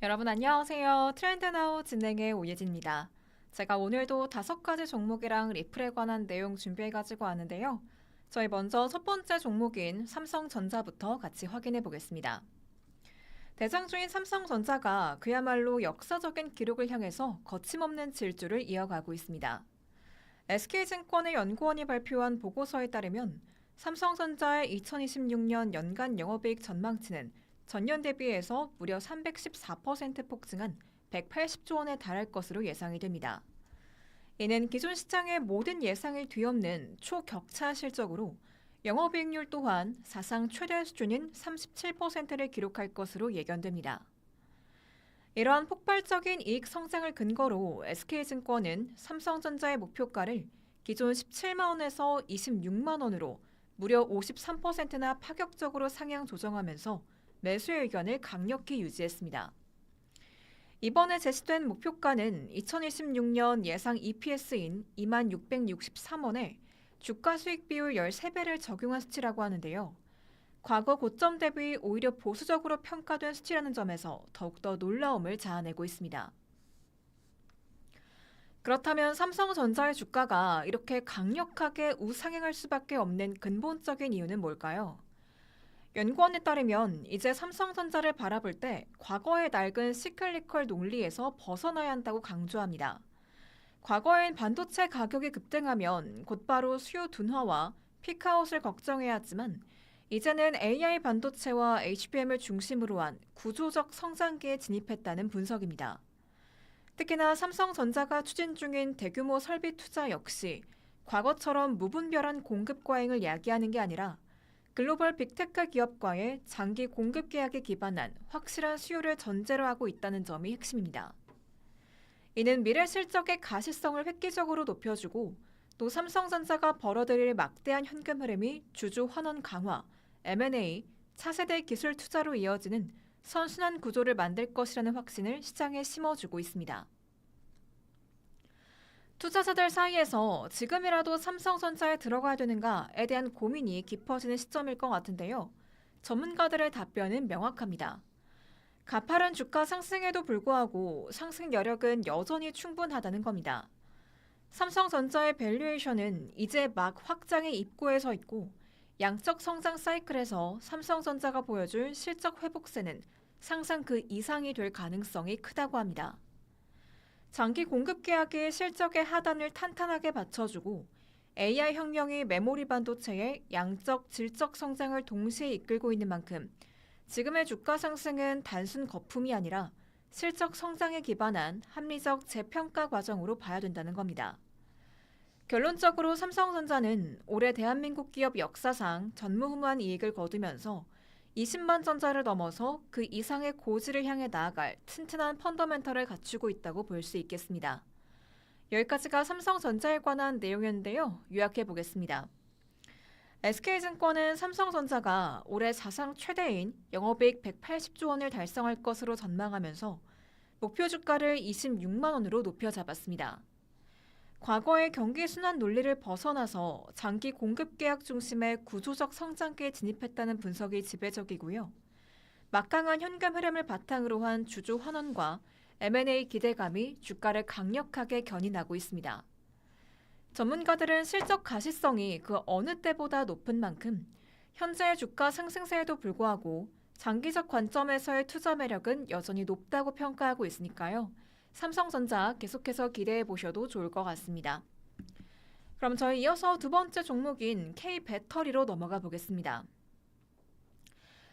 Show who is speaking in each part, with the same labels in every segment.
Speaker 1: 여러분 안녕하세요. 트렌드나우 진행의 오예진입니다. 제가 오늘도 다섯 가지 종목이랑 리플에 관한 내용 준비해 가지고 왔는데요. 저희 먼저 첫 번째 종목인 삼성전자부터 같이 확인해 보겠습니다. 대장주인 삼성전자가 그야말로 역사적인 기록을 향해서 거침없는 질주를 이어가고 있습니다. SK증권의 연구원이 발표한 보고서에 따르면 삼성전자의 2026년 연간 영업이익 전망치는 전년 대비해서 무려 314% 폭증한 180조 원에 달할 것으로 예상이 됩니다. 이는 기존 시장의 모든 예상을 뒤엎는 초격차 실적으로 영업이익률 또한 사상 최대 수준인 37%를 기록할 것으로 예견됩니다. 이러한 폭발적인 이익 성장을 근거로 SK증권은 삼성전자의 목표가를 기존 17만 원에서 26만 원으로 무려 53%나 파격적으로 상향 조정하면서 매수 의견을 강력히 유지했습니다. 이번에 제시된 목표가는 2026년 예상 EPS인 2663원에 주가 수익 비율 13배를 적용한 수치라고 하는데요. 과거 고점 대비 오히려 보수적으로 평가된 수치라는 점에서 더욱더 놀라움을 자아내고 있습니다. 그렇다면 삼성전자의 주가가 이렇게 강력하게 우상향할 수밖에 없는 근본적인 이유는 뭘까요? 연구원에 따르면 이제 삼성전자를 바라볼 때 과거의 낡은 시클리컬 논리에서 벗어나야 한다고 강조합니다. 과거엔 반도체 가격이 급등하면 곧바로 수요 둔화와 피크아웃을 걱정해야 했지만 이제는 AI 반도체와 HBM을 중심으로 한 구조적 성장기에 진입했다는 분석입니다. 특히나 삼성전자가 추진 중인 대규모 설비 투자 역시 과거처럼 무분별한 공급 과잉을 야기하는 게 아니라 글로벌 빅테크 기업과의 장기 공급 계약에 기반한 확실한 수요를 전제로 하고 있다는 점이 핵심입니다. 이는 미래 실적의 가시성을 획기적으로 높여주고 또 삼성전자가 벌어들일 막대한 현금 흐름이 주주 환원 강화, M&A, 차세대 기술 투자로 이어지는 선순환 구조를 만들 것이라는 확신을 시장에 심어주고 있습니다. 투자자들 사이에서 지금이라도 삼성전자에 들어가야 되는가에 대한 고민이 깊어지는 시점일 것 같은데요. 전문가들의 답변은 명확합니다. 가파른 주가 상승에도 불구하고 상승 여력은 여전히 충분하다는 겁니다. 삼성전자의 밸류에이션은 이제 막 확장의 입구에 서 있고 양적 성장 사이클에서 삼성전자가 보여줄 실적 회복세는 상상 그 이상이 될 가능성이 크다고 합니다. 장기 공급 계약의 실적의 하단을 탄탄하게 받쳐주고 AI 혁명이 메모리 반도체의 양적, 질적 성장을 동시에 이끌고 있는 만큼 지금의 주가 상승은 단순 거품이 아니라 실적 성장에 기반한 합리적 재평가 과정으로 봐야 된다는 겁니다. 결론적으로 삼성전자는 올해 대한민국 기업 역사상 전무후무한 이익을 거두면서 20만 전자를 넘어서 그 이상의 고지를 향해 나아갈 튼튼한 펀더멘털을 갖추고 있다고 볼 수 있겠습니다. 여기까지가 삼성전자에 관한 내용이었는데요. 요약해 보겠습니다. SK증권은 삼성전자가 올해 사상 최대인 영업이익 180조 원을 달성할 것으로 전망하면서 목표 주가를 26만 원으로 높여 잡았습니다. 과거의 경기 순환 논리를 벗어나서 장기 공급 계약 중심의 구조적 성장기에 진입했다는 분석이 지배적이고요. 막강한 현금 흐름을 바탕으로 한 주주 환원과 M&A 기대감이 주가를 강력하게 견인하고 있습니다. 전문가들은 실적 가시성이 그 어느 때보다 높은 만큼 현재의 주가 상승세에도 불구하고 장기적 관점에서의 투자 매력은 여전히 높다고 평가하고 있으니까요. 삼성전자 계속해서 기대해 보셔도 좋을 것 같습니다. 그럼 저희 이어서 두 번째 종목인 K 배터리로 넘어가 보겠습니다.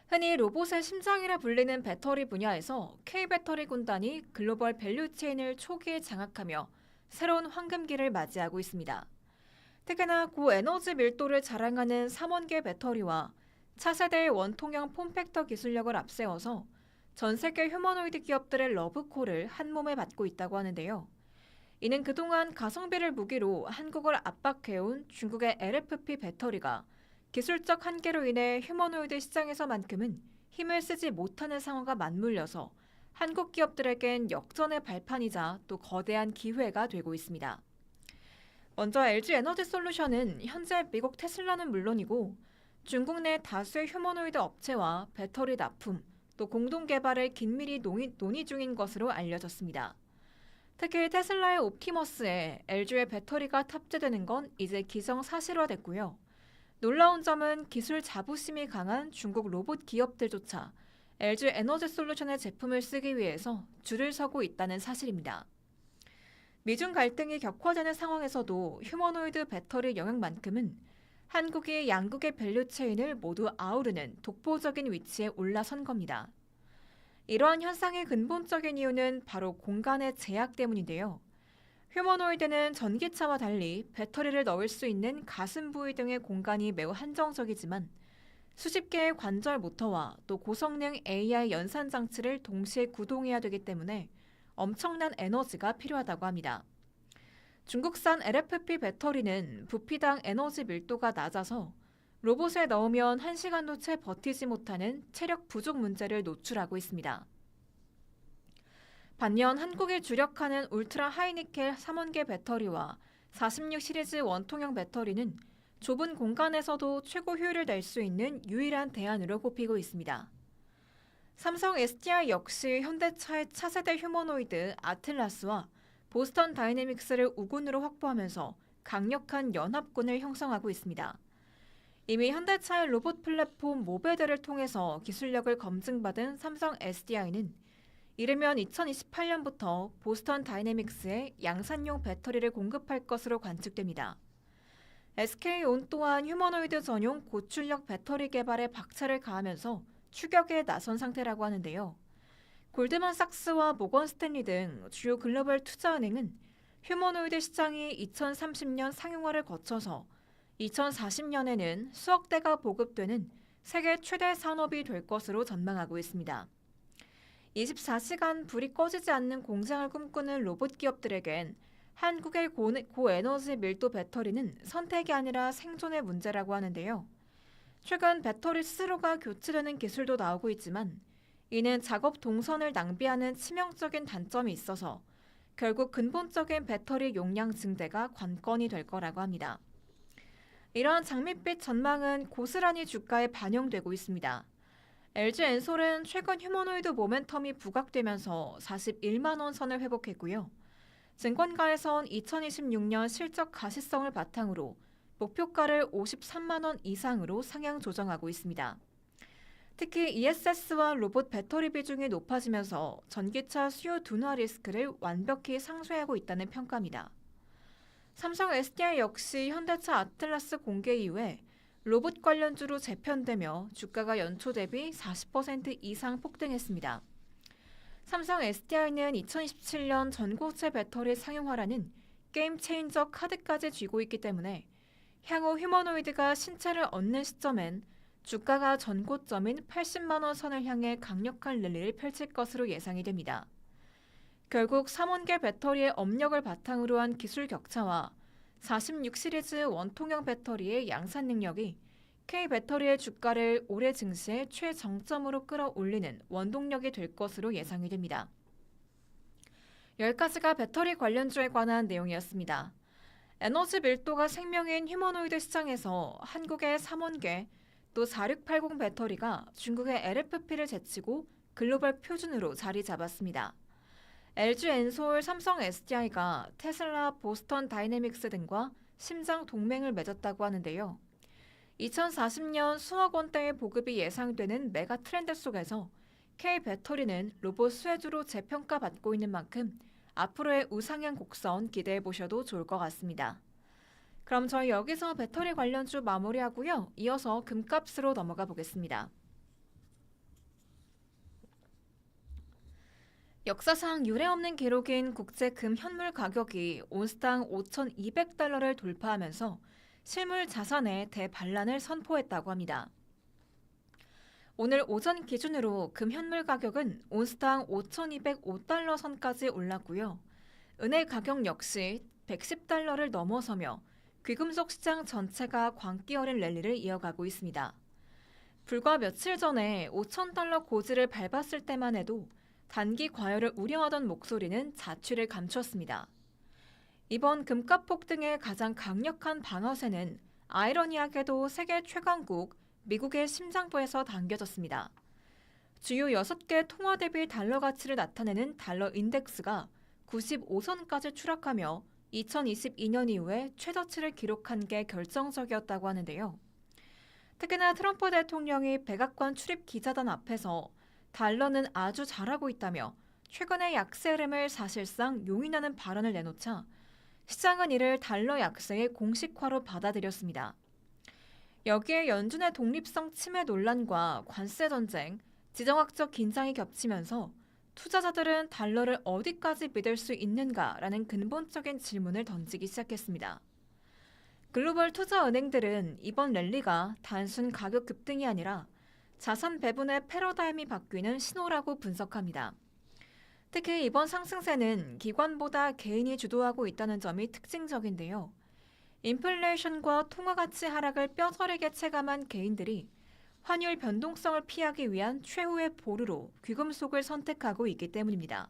Speaker 1: 흔히 로봇의 심장이라 불리는 배터리 분야에서 K 배터리 군단이 글로벌 밸류 체인을 초기에 장악하며 새로운 황금기를 맞이하고 있습니다. 특히나 고에너지 밀도를 자랑하는 3원계 배터리와 차세대의 원통형 폼팩터 기술력을 앞세워서 전 세계 휴머노이드 기업들의 러브콜을 한 몸에 받고 있다고 하는데요. 이는 그동안 가성비를 무기로 한국을 압박해온 중국의 LFP 배터리가 기술적 한계로 인해 휴머노이드 시장에서만큼은 힘을 쓰지 못하는 상황과 맞물려서 한국 기업들에겐 역전의 발판이자 또 거대한 기회가 되고 있습니다. 먼저 LG 에너지 솔루션은 현재 미국 테슬라는 물론이고 중국 내 다수의 휴머노이드 업체와 배터리 납품, 또 공동 개발을 긴밀히 논의, 논의 중인 것으로 알려졌습니다. 특히 테슬라의 옵티머스에 LG의 배터리가 탑재되는 건 이제 기정사실화됐고요. 놀라운 점은 기술 자부심이 강한 중국 로봇 기업들조차 LG 에너지 솔루션의 제품을 쓰기 위해서 줄을 서고 있다는 사실입니다. 미중 갈등이 격화되는 상황에서도 휴머노이드 배터리 영역만큼은 한국이 양국의 밸류 체인을 모두 아우르는 독보적인 위치에 올라선 겁니다. 이러한 현상의 근본적인 이유는 바로 공간의 제약 때문인데요. 휴머노이드는 전기차와 달리 배터리를 넣을 수 있는 가슴 부위 등의 공간이 매우 한정적이지만 수십 개의 관절 모터와 또 고성능 AI 연산 장치를 동시에 구동해야 되기 때문에 엄청난 에너지가 필요하다고 합니다. 중국산 LFP 배터리는 부피당 에너지 밀도가 낮아서 로봇에 넣으면 1시간도 채 버티지 못하는 체력 부족 문제를 노출하고 있습니다. 반면 한국이 주력하는 울트라 하이니켈 3원계 배터리와 46 시리즈 원통형 배터리는 좁은 공간에서도 최고 효율을 낼 수 있는 유일한 대안으로 꼽히고 있습니다. 삼성 SDI 역시 현대차의 차세대 휴머노이드 아틀라스와 보스턴 다이내믹스를 우군으로 확보하면서 강력한 연합군을 형성하고 있습니다. 이미 현대차의 로봇 플랫폼 모베드를 통해서 기술력을 검증받은 삼성 SDI는 이르면 2028년부터 보스턴 다이내믹스에 양산용 배터리를 공급할 것으로 관측됩니다. SK온 또한 휴머노이드 전용 고출력 배터리 개발에 박차를 가하면서 추격에 나선 상태라고 하는데요. 골드만삭스와 모건 스탠리 등 주요 글로벌 투자은행은 휴머노이드 시장이 2030년 상용화를 거쳐서 2040년에는 수억 대가 보급되는 세계 최대 산업이 될 것으로 전망하고 있습니다. 24시간 불이 꺼지지 않는 공장을 꿈꾸는 로봇 기업들에겐 한국의 고, 고에너지 밀도 배터리는 선택이 아니라 생존의 문제라고 하는데요. 최근 배터리 스스로가 교체되는 기술도 나오고 있지만 이는 작업 동선을 낭비하는 치명적인 단점이 있어서 결국 근본적인 배터리 용량 증대가 관건이 될 거라고 합니다. 이러한 장밋빛 전망은 고스란히 주가에 반영되고 있습니다. LG 엔솔은 최근 휴머노이드 모멘텀이 부각되면서 41만 원 선을 회복했고요. 증권가에선 2026년 실적 가시성을 바탕으로 목표가를 53만 원 이상으로 상향 조정하고 있습니다. 특히 ESS와 로봇 배터리 비중이 높아지면서 전기차 수요 둔화 리스크를 완벽히 상쇄하고 있다는 평가입니다. 삼성 SDI 역시 현대차 아틀라스 공개 이후에 로봇 관련주로 재편되며 주가가 연초 대비 40% 이상 폭등했습니다. 삼성 SDI는 2027년 전고체 배터리 상용화라는 게임 체인저 카드까지 쥐고 있기 때문에 향후 휴머노이드가 신체를 얻는 시점엔 주가가 전고점인 80만 원 선을 향해 강력한 랠리를 펼칠 것으로 예상이 됩니다. 결국 3원계 배터리의 업력을 바탕으로 한 기술 격차와 46 시리즈 원통형 배터리의 양산 능력이 K 배터리의 주가를 올해 증시의 최정점으로 끌어올리는 원동력이 될 것으로 예상이 됩니다. 10가지가 배터리 관련주에 관한 내용이었습니다. 에너지 밀도가 생명인 휴머노이드 시장에서 한국의 3원계 또 4680 배터리가 중국의 LFP를 제치고 글로벌 표준으로 자리 잡았습니다. LG 엔솔, 삼성 SDI가 테슬라, 보스턴 다이내믹스 등과 심장 동맹을 맺었다고 하는데요. 2040년 수억 원대의 보급이 예상되는 메가 트렌드 속에서 K 배터리는 로봇 수혜주로 재평가받고 있는 만큼 앞으로의 우상향 곡선 기대해 보셔도 좋을 것 같습니다. 그럼 저희 여기서 배터리 관련주 마무리하고요. 이어서 금값으로 넘어가 보겠습니다. 역사상 유례없는 기록인 국제 금 현물 가격이 온스당 5,200달러를 돌파하면서 실물 자산의 대반란을 선포했다고 합니다. 오늘 오전 기준으로 금 현물 가격은 온스당 5,205달러 선까지 올랐고요. 은혜 가격 역시 110달러를 넘어서며 귀금속 시장 전체가 광기 어린 랠리를 이어가고 있습니다. 불과 며칠 전에 5,000달러 고지를 밟았을 때만 해도 단기 과열을 우려하던 목소리는 자취를 감추었습니다. 이번 금값 폭등의 가장 강력한 방어세는 아이러니하게도 세계 최강국 미국의 심장부에서 당겨졌습니다. 주요 6개 통화 대비 달러 가치를 나타내는 달러 인덱스가 95선까지 추락하며 2022년 이후에 최저치를 기록한 게 결정적이었다고 하는데요. 특히나 트럼프 대통령이 백악관 출입 기자단 앞에서 달러는 아주 잘하고 있다며 최근의 약세 흐름을 사실상 용인하는 발언을 내놓자 시장은 이를 달러 약세의 공식화로 받아들였습니다. 여기에 연준의 독립성 침해 논란과 관세 전쟁, 지정학적 긴장이 겹치면서 투자자들은 달러를 어디까지 믿을 수 있는가라는 근본적인 질문을 던지기 시작했습니다. 글로벌 투자 은행들은 이번 랠리가 단순 가격 급등이 아니라 자산 배분의 패러다임이 바뀌는 신호라고 분석합니다. 특히 이번 상승세는 기관보다 개인이 주도하고 있다는 점이 특징적인데요. 인플레이션과 통화 가치 하락을 뼈저리게 체감한 개인들이 환율 변동성을 피하기 위한 최후의 보루로 귀금속을 선택하고 있기 때문입니다.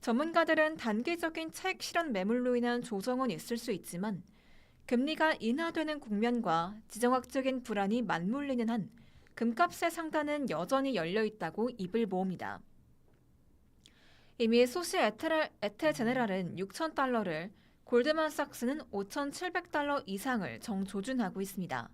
Speaker 1: 전문가들은 단기적인 차익 실현 매물로 인한 조정은 있을 수 있지만 금리가 인하되는 국면과 지정학적인 불안이 맞물리는 한 금값의 상단은 여전히 열려 있다고 입을 모읍니다. 이미 소시 에테 제네랄은 6천 달러를 골드만삭스는 5,700달러 이상을 정조준하고 있습니다.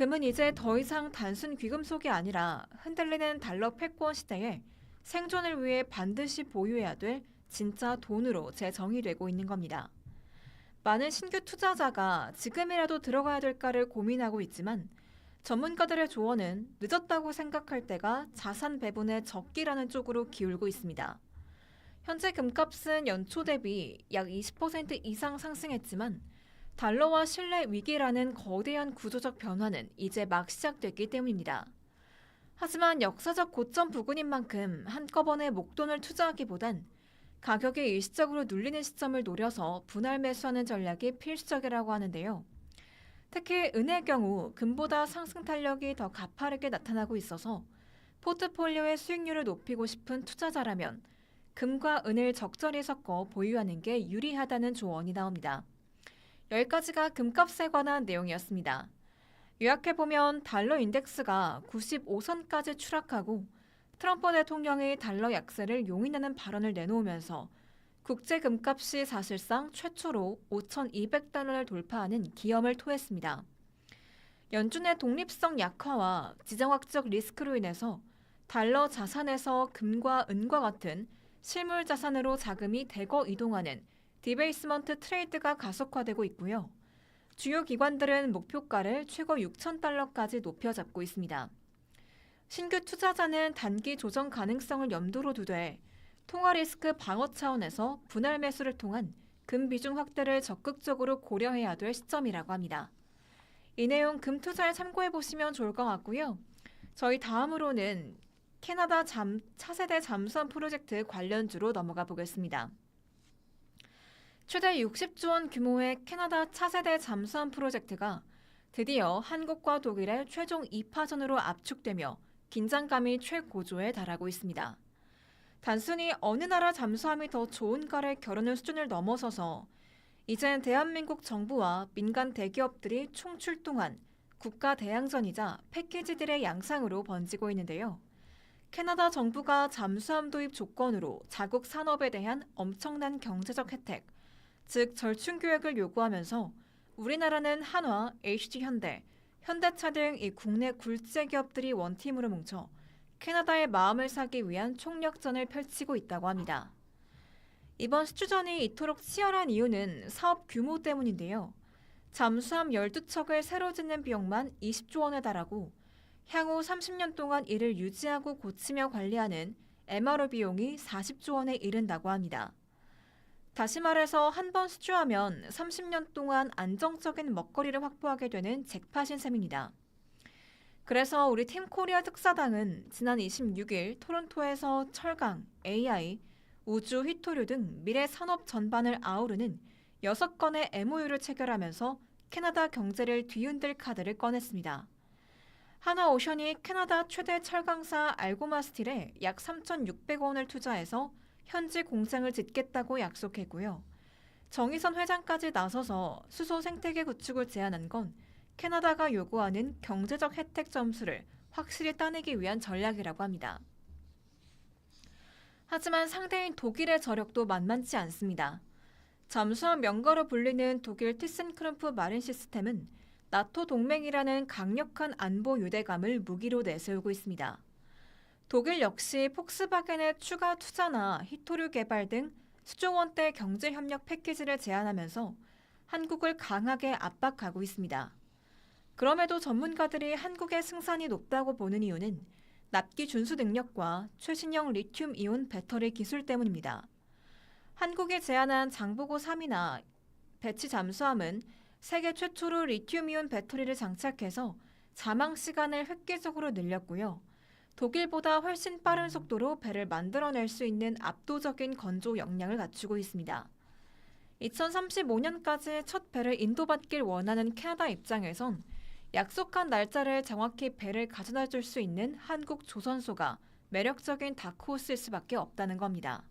Speaker 1: 금은 이제 더 이상 단순 귀금속이 아니라 흔들리는 달러 패권 시대에 생존을 위해 반드시 보유해야 될 진짜 돈으로 재정의되고 있는 겁니다. 많은 신규 투자자가 지금이라도 들어가야 될까를 고민하고 있지만 전문가들의 조언은 늦었다고 생각할 때가 자산 배분의 적기라는 쪽으로 기울고 있습니다. 현재 금값은 연초 대비 약 20% 이상 상승했지만 달러와 신뢰 위기라는 거대한 구조적 변화는 이제 막 시작됐기 때문입니다. 하지만 역사적 고점 부근인 만큼 한꺼번에 목돈을 투자하기보단 가격이 일시적으로 눌리는 시점을 노려서 분할 매수하는 전략이 필수적이라고 하는데요. 특히 은의 경우 금보다 상승 탄력이 더 가파르게 나타나고 있어서 포트폴리오의 수익률을 높이고 싶은 투자자라면 금과 은을 적절히 섞어 보유하는 게 유리하다는 조언이 나옵니다. 여기까지가 금값에 관한 내용이었습니다. 요약해보면 달러 인덱스가 95선까지 추락하고 트럼프 대통령이 달러 약세를 용인하는 발언을 내놓으면서 국제 금값이 사실상 최초로 5,200달러를 돌파하는 기염을 토했습니다. 연준의 독립성 약화와 지정학적 리스크로 인해서 달러 자산에서 금과 은과 같은 실물 자산으로 자금이 대거 이동하는 디베이스먼트 트레이드가 가속화되고 있고요. 주요 기관들은 목표가를 최고 6천 달러까지 높여 잡고 있습니다. 신규 투자자는 단기 조정 가능성을 염두로 두되 통화 리스크 방어 차원에서 분할 매수를 통한 금 비중 확대를 적극적으로 고려해야 될 시점이라고 합니다. 이 내용 금 투자에 참고해 보시면 좋을 것 같고요. 저희 다음으로는 캐나다 잠, 차세대 잠수함 프로젝트 관련주로 넘어가 보겠습니다. 최대 60조 원 규모의 캐나다 차세대 잠수함 프로젝트가 드디어 한국과 독일의 최종 2파전으로 압축되며 긴장감이 최고조에 달하고 있습니다. 단순히 어느 나라 잠수함이 더 좋은가를 겨루는 수준을 넘어서서 이젠 대한민국 정부와 민간 대기업들이 총출동한 국가 대항전이자 패키지들의 양상으로 번지고 있는데요. 캐나다 정부가 잠수함 도입 조건으로 자국 산업에 대한 엄청난 경제적 혜택, 즉 절충 교역을 요구하면서 우리나라는 한화, HG현대, 현대차 등 이 국내 굴제 기업들이 원팀으로 뭉쳐 캐나다의 마음을 사기 위한 총력전을 펼치고 있다고 합니다. 이번 수주전이 이토록 치열한 이유는 사업 규모 때문인데요. 잠수함 12척을 새로 짓는 비용만 20조 원에 달하고 향후 30년 동안 이를 유지하고 고치며 관리하는 MRO 비용이 40조 원에 이른다고 합니다. 다시 말해서 한 번 수주하면 30년 동안 안정적인 먹거리를 확보하게 되는 잭팟인 셈입니다. 그래서 우리 팀 코리아 특사당은 지난 26일 토론토에서 철강, AI, 우주, 휘토류 등 미래 산업 전반을 아우르는 6건의 MOU를 체결하면서 캐나다 경제를 뒤흔들 카드를 꺼냈습니다. 하나오션이 캐나다 최대 철강사 알고마 스틸에 약 3,600억 원을 투자해서 현지 공장을 짓겠다고 약속했고요. 정의선 회장까지 나서서 수소 생태계 구축을 제안한 건 캐나다가 요구하는 경제적 혜택 점수를 확실히 따내기 위한 전략이라고 합니다. 하지만 상대인 독일의 저력도 만만치 않습니다. 잠수함 명가로 불리는 독일 티센크럼프 마린 시스템은 나토 동맹이라는 강력한 안보 유대감을 무기로 내세우고 있습니다. 독일 역시 폭스바겐의 추가 투자나 히토류 개발 등 수조 원대 경제 협력 패키지를 제안하면서 한국을 강하게 압박하고 있습니다. 그럼에도 전문가들이 한국의 승산이 높다고 보는 이유는 납기 준수 능력과 최신형 리튬 이온 배터리 기술 때문입니다. 한국이 제안한 장보고 3이나 배치 잠수함은 세계 최초로 리튬 이온 배터리를 장착해서 자망 시간을 획기적으로 늘렸고요. 독일보다 훨씬 빠른 속도로 배를 만들어낼 수 있는 압도적인 건조 역량을 갖추고 있습니다. 2035년까지 첫 배를 인도받길 원하는 캐나다 입장에선 약속한 날짜를 정확히 배를 가져다 줄 수 있는 한국 조선소가 매력적인 다크호스일 수밖에 없다는 겁니다.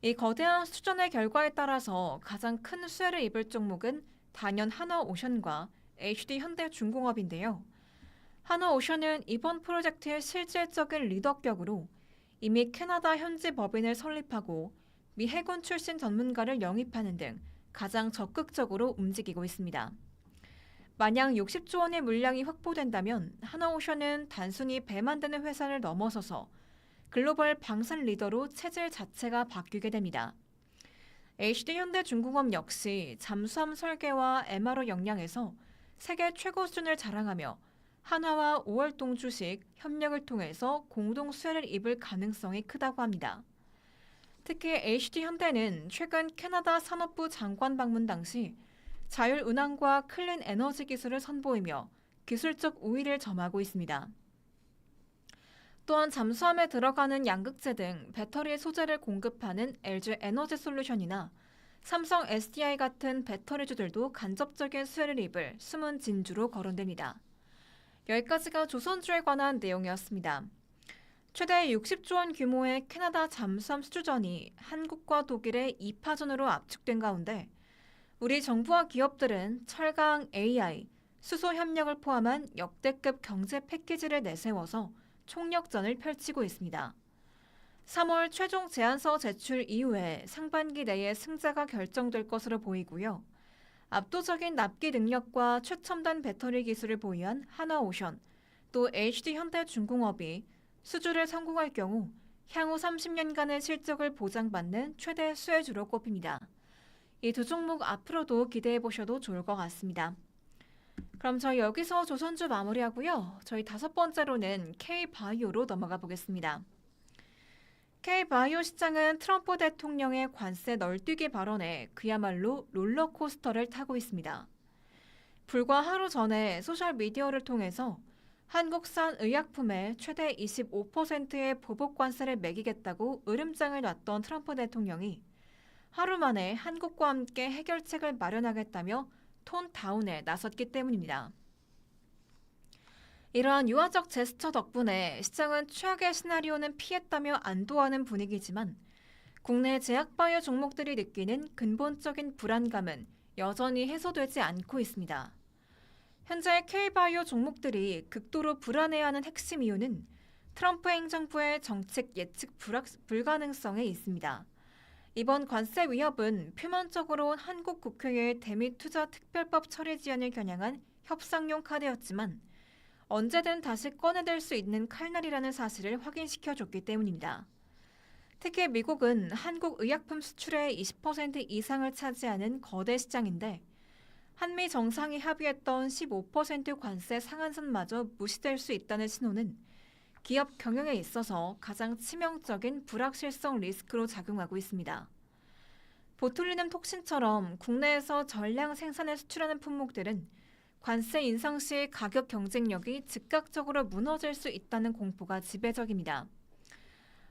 Speaker 1: 이 거대한 수준의 결과에 따라서 가장 큰 수혜를 입을 종목은 단연 하나오션과 HD 현대중공업인데요. 하나오션은 이번 프로젝트의 실질적인 리더격으로 이미 캐나다 현지 법인을 설립하고 미 해군 출신 전문가를 영입하는 등 가장 적극적으로 움직이고 있습니다. 만약 60조 원의 물량이 확보된다면 하나오션은 단순히 배 만드는 회사를 넘어서서 글로벌 방산 리더로 체질 자체가 바뀌게 됩니다. HD 현대중공업 역시 잠수함 설계와 MRO 역량에서 세계 최고 수준을 자랑하며 한화와 5월 동주식 협력을 통해서 공동 수혜를 입을 가능성이 크다고 합니다. 특히 HD 현대는 최근 캐나다 산업부 장관 방문 당시 자율 운항과 클린 에너지 기술을 선보이며 기술적 우위를 점하고 있습니다. 또한 잠수함에 들어가는 양극재 등 배터리 소재를 공급하는 LG 에너지 솔루션이나 삼성 SDI 같은 배터리주들도 간접적인 수혜를 입을 숨은 진주로 거론됩니다. 여기까지가 조선주에 관한 내용이었습니다. 최대 60조 원 규모의 캐나다 잠수함 수주전이 한국과 독일의 2파전으로 압축된 가운데 우리 정부와 기업들은 철강, AI, 수소 협력을 포함한 역대급 경제 패키지를 내세워서 총력전을 펼치고 있습니다. 3월 최종 제안서 제출 이후에 상반기 내에 승자가 결정될 것으로 보이고요. 압도적인 납기 능력과 최첨단 배터리 기술을 보유한 하나오션, 또 HD 현대중공업이 수주를 성공할 경우 향후 30년간의 실적을 보장받는 최대 수혜주로 꼽힙니다. 이 두 종목 앞으로도 기대해 보셔도 좋을 것 같습니다. 그럼 저희 여기서 조선주 마무리하고요. 저희 다섯 번째로는 K바이오로 넘어가 보겠습니다. K바이오 시장은 트럼프 대통령의 관세 널뛰기 발언에 그야말로 롤러코스터를 타고 있습니다. 불과 하루 전에 소셜미디어를 통해서 한국산 의약품에 최대 25%의 보복 관세를 매기겠다고 으름장을 놨던 트럼프 대통령이 하루 만에 한국과 함께 해결책을 마련하겠다며 톤 다운에 나섰기 때문입니다. 이러한 유화적 제스처 덕분에 시장은 최악의 시나리오는 피했다며 안도하는 분위기지만 국내 제약바이오 종목들이 느끼는 근본적인 불안감은 여전히 해소되지 않고 있습니다. 현재 K바이오 종목들이 극도로 불안해하는 핵심 이유는 트럼프 행정부의 정책 예측 불가능성에 있습니다. 이번 관세 위협은 표면적으로 한국 국회의 대미 투자 특별법 처리 지연을 겨냥한 협상용 카드였지만 언제든 다시 꺼내들 수 있는 칼날이라는 사실을 확인시켜줬기 때문입니다. 특히 미국은 한국 의약품 수출의 20% 이상을 차지하는 거대 시장인데 한미 정상이 합의했던 15% 관세 상한선마저 무시될 수 있다는 신호는 기업 경영에 있어서 가장 치명적인 불확실성 리스크로 작용하고 있습니다. 보툴리눔 톡신처럼 국내에서 전량 생산에 수출하는 품목들은 관세 인상 시 가격 경쟁력이 즉각적으로 무너질 수 있다는 공포가 지배적입니다.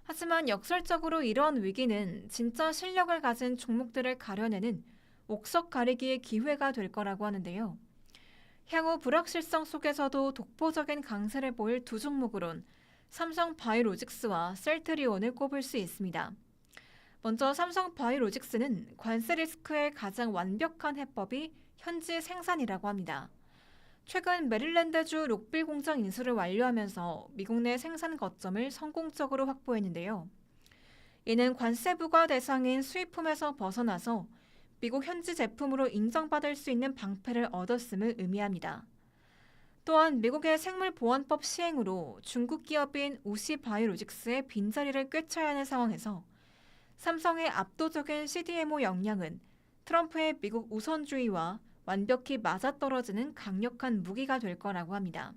Speaker 1: 하지만 역설적으로 이러한 위기는 진짜 실력을 가진 종목들을 가려내는 옥석 가리기의 기회가 될 거라고 하는데요. 향후 불확실성 속에서도 독보적인 강세를 보일 두 종목으론 삼성 바이오로직스와 셀트리온을 꼽을 수 있습니다. 먼저 삼성 바이오로직스는 관세 리스크의 가장 완벽한 해법이 현지 생산이라고 합니다. 최근 메릴랜드주 록빌 공장 인수를 완료하면서 미국 내 생산 거점을 성공적으로 확보했는데요. 이는 관세 부과 대상인 수입품에서 벗어나서 미국 현지 제품으로 인정받을 수 있는 방패를 얻었음을 의미합니다. 또한 미국의 생물보안법 시행으로 중국 기업인 우시 바이오로직스의 빈자리를 꿰차야 하는 상황에서 삼성의 압도적인 CDMO 역량은 트럼프의 미국 우선주의와 완벽히 맞아떨어지는 강력한 무기가 될 거라고 합니다.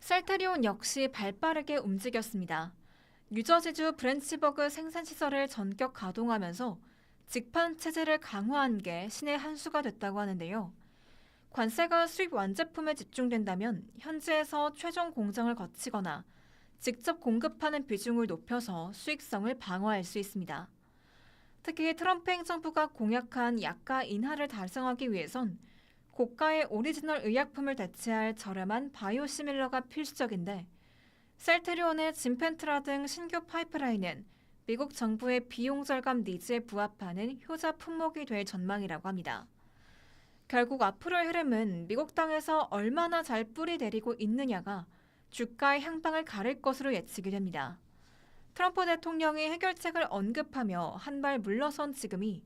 Speaker 1: 셀테리온 역시 발빠르게 움직였습니다. 뉴저지주 브랜치버그 생산시설을 전격 가동하면서 직판 체제를 강화한 게 신의 한 수가 됐다고 하는데요. 관세가 수입 완제품에 집중된다면 현지에서 최종 공정을 거치거나 직접 공급하는 비중을 높여서 수익성을 방어할 수 있습니다. 특히 트럼프 행정부가 공약한 약가 인하를 달성하기 위해선 고가의 오리지널 의약품을 대체할 저렴한 바이오시밀러가 필수적인데 셀테리온의 진펜트라 등 신규 파이프라인은 미국 정부의 비용 절감 니즈에 부합하는 효자 품목이 될 전망이라고 합니다. 결국 앞으로의 흐름은 미국 땅에서 얼마나 잘 뿌리 내리고 있느냐가 주가의 향방을 가릴 것으로 예측이 됩니다. 트럼프 대통령이 해결책을 언급하며 한 발 물러선 지금이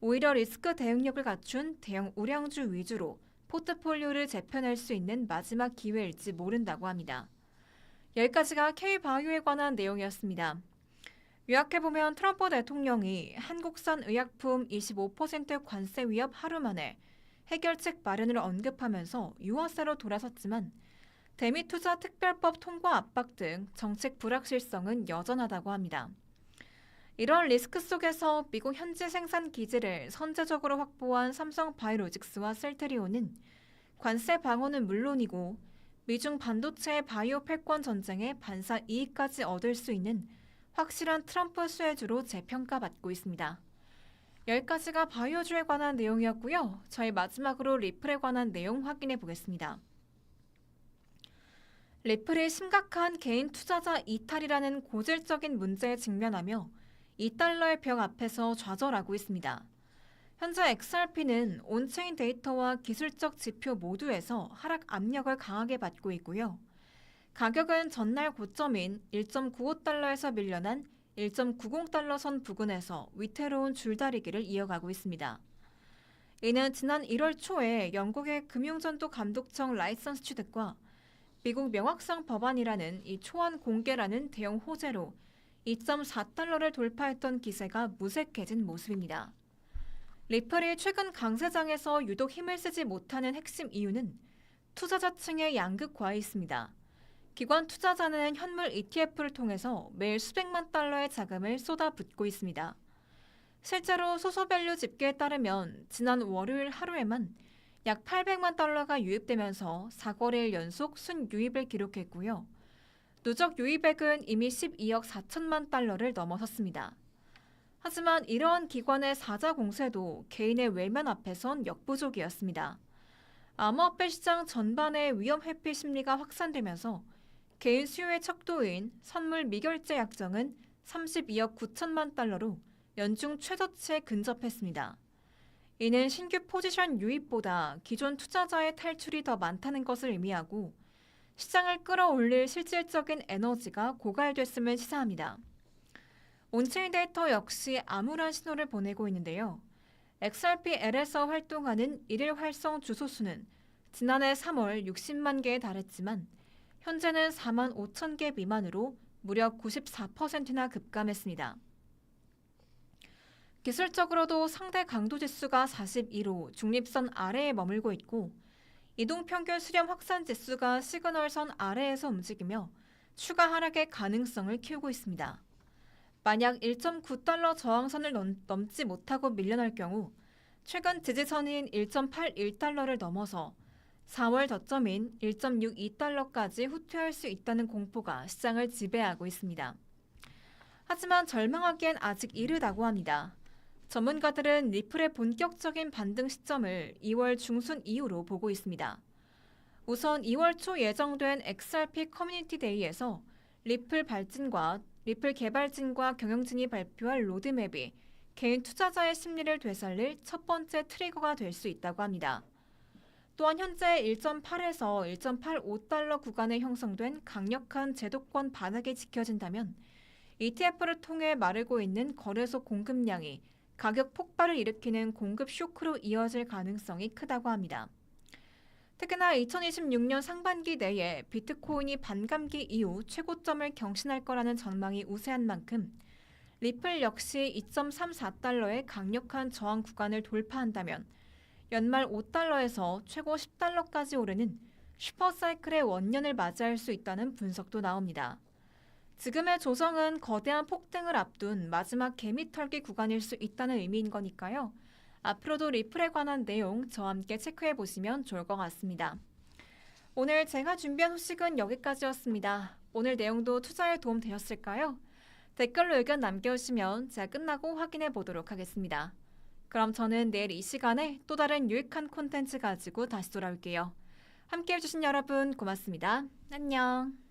Speaker 1: 오히려 리스크 대응력을 갖춘 대형 우량주 위주로 포트폴리오를 재편할 수 있는 마지막 기회일지 모른다고 합니다. 여기까지가 K바이오에 관한 내용이었습니다. 요약해보면 트럼프 대통령이 한국산 의약품 25% 관세 위협 하루 만에 해결책 마련을 언급하면서 유화세로 돌아섰지만 대미 투자 특별법 통과 압박 등 정책 불확실성은 여전하다고 합니다. 이런 리스크 속에서 미국 현지 생산 기지를 선제적으로 확보한 삼성 바이오로직스와 셀테리온은 관세 방어는 물론이고 미중 반도체 바이오 패권 전쟁의 반사 이익까지 얻을 수 있는 확실한 트럼프 수혜주로 재평가받고 있습니다. 여기까지가 바이오주에 관한 내용이었고요. 저희 마지막으로 리플에 관한 내용 확인해 보겠습니다. 리플이 심각한 개인 투자자 이탈이라는 고질적인 문제에 직면하며 2달러의 벽 앞에서 좌절하고 있습니다. 현재 XRP는 온체인 데이터와 기술적 지표 모두에서 하락 압력을 강하게 받고 있고요. 가격은 전날 고점인 1.95달러에서 밀려난 1.90달러 선 부근에서 위태로운 줄다리기를 이어가고 있습니다. 이는 지난 1월 초에 영국의 금융전도 감독청 라이선스 취득과 미국 명확성 법안이라는 이 초안 공개라는 대형 호재로 2.4달러를 돌파했던 기세가 무색해진 모습입니다. 리플이 최근 강세장에서 유독 힘을 쓰지 못하는 핵심 이유는 투자자층의 양극화에 있습니다. 기관 투자자는 현물 ETF를 통해서 매일 수백만 달러의 자금을 쏟아붓고 있습니다. 실제로 소소밸류 집계에 따르면 지난 월요일 하루에만 약 800만 달러가 유입되면서 4거래일 연속 순유입을 기록했고요. 누적 유입액은 이미 12억 4천만 달러를 넘어섰습니다. 하지만 이러한 기관의 사자 공세도 개인의 외면 앞에선 역부족이었습니다. 암호화폐 시장 전반의 위험 회피 심리가 확산되면서 개인 수요의 척도인 선물 미결제 약정은 32억 9천만 달러로 연중 최저치에 근접했습니다. 이는 신규 포지션 유입보다 기존 투자자의 탈출이 더 많다는 것을 의미하고 시장을 끌어올릴 실질적인 에너지가 고갈됐음을 시사합니다. 온체인 데이터 역시 암울한 신호를 보내고 있는데요. XRP-L에서 활동하는 일일 활성 주소 수는 지난해 3월 60만 개에 달했지만 현재는 4만 5천 개 미만으로 무려 94%나 급감했습니다. 기술적으로도 상대 강도 지수가 42로 중립선 아래에 머물고 있고 이동 평균 수렴 확산 지수가 시그널선 아래에서 움직이며 추가 하락의 가능성을 키우고 있습니다. 만약 1.9달러 저항선을 넘 지 못하고 밀려날 경우 최근 지지선인 1.81달러를 넘어서 4월 저점인 1.62달러까지 후퇴할 수 있다는 공포가 시장을 지배하고 있습니다. 하지만 절망하기엔 아직 이르다고 합니다. 전문가들은 리플의 본격적인 반등 시점을 2월 중순 이후로 보고 있습니다. 우선 2월 초 예정된 XRP 커뮤니티 데이에서 리플 발진과 리플 개발진과 경영진이 발표할 로드맵이 개인 투자자의 심리를 되살릴 첫 번째 트리거가 될 수 있다고 합니다. 또한 현재 1.8에서 1.85달러 구간에 형성된 강력한 제도권 바닥이 지켜진다면 ETF를 통해 마르고 있는 거래소 공급량이 가격 폭발을 일으키는 공급 쇼크로 이어질 가능성이 크다고 합니다. 특히나 2026년 상반기 내에 비트코인이 반감기 이후 최고점을 경신할 거라는 전망이 우세한 만큼 리플 역시 2.34달러의 강력한 저항 구간을 돌파한다면 연말 5달러에서 최고 10달러까지 오르는 슈퍼사이클의 원년을 맞이할 수 있다는 분석도 나옵니다. 지금의 조정은 거대한 폭등을 앞둔 마지막 개미털기 구간일 수 있다는 의미인 거니까요. 앞으로도 리플에 관한 내용 저와 함께 체크해 보시면 좋을 것 같습니다. 오늘 제가 준비한 소식은 여기까지였습니다. 오늘 내용도 투자에 도움 되셨을까요? 댓글로 의견 남겨주시면 제가 끝나고 확인해 보도록 하겠습니다. 그럼 저는 내일 이 시간에 또 다른 유익한 콘텐츠 가지고 다시 돌아올게요. 함께 해주신 여러분 고맙습니다. 안녕.